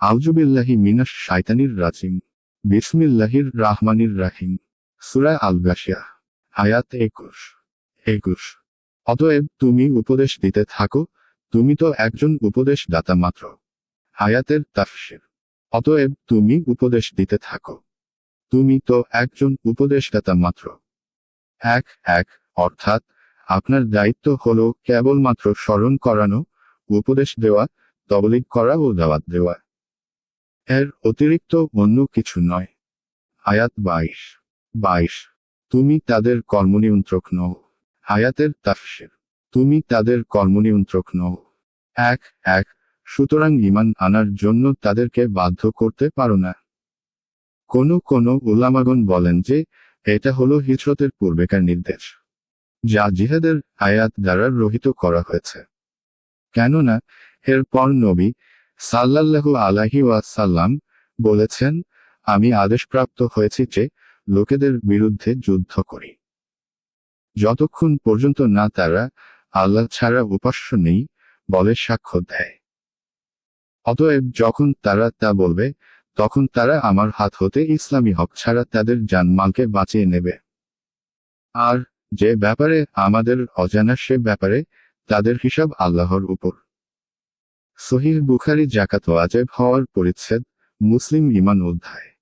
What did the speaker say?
আউজুবিল্লাহি মিনাস শাইতানির রাজিম। বিসমিল্লাহির রাহমানির রাহিম। সুরা আল গাশিয়া আয়াত একুশ। একুশ। অতএব তুমি উপদেশ দিতে থাকো, তুমি তো একজন উপদেশ দাতা মাত্র। আয়াতের তাফসির। অতএব তুমি উপদেশ দিতে থাকো। তুমি তো একজন উপদেশদাতা মাত্র। এক এক, অর্থাৎ আপনার দায়িত্ব হলো কেবলমাত্র স্মরণ করানো, উপদেশ দেওয়া, তবলিগ করা ও দাওয়াত দেওয়া। এর অতিরিক্ত অন্য কিছু নয়। আয়াত বাইশ। বাইশ। তুমি তাদের কর্মনিয়ন্ত্রক নও। আয়াতের তাফসির। তুমি তাদের কর্মনিয়ন্ত্রক নও। এক এক। সুতরাং ইমান আনার জন্য তাদেরকে বাধ্য করতে পারো না। কোন কোন উলামাগণ বলেন যে, এটা হলো হিজরতের পূর্বেকার নির্দেশ, যা জিহাদের আয়াত দ্বারা রহিত করা হয়েছে। কেননা, এরপর নবী সাল্লাল্লাহু আলাহি ওয়াসাল্লাম বলেছেন, আমি আদেশপ্রাপ্ত হয়েছি যে লোকেদের বিরুদ্ধে যুদ্ধ করি। যতক্ষণ পর্যন্ত না তারা আল্লাহ ছাড়া উপাস্য নেই, বলে সাক্ষ্য দেয়। অতএব যখন তারা তা বলবে, তখন তারা আমার হাত হতে ইসলামী হক ছাড়া তাদের জানমালকে বাঁচিয়ে নেবে। আর যে ব্যাপারে আমাদের অজানা সে ব্যাপারে তাদের হিসাব আল্লাহর উপর। সহিহ বুখারি জাকাত আজেব হওয়ার পরিচ্ছেদ মুসলিম ইমান অধ্যায়।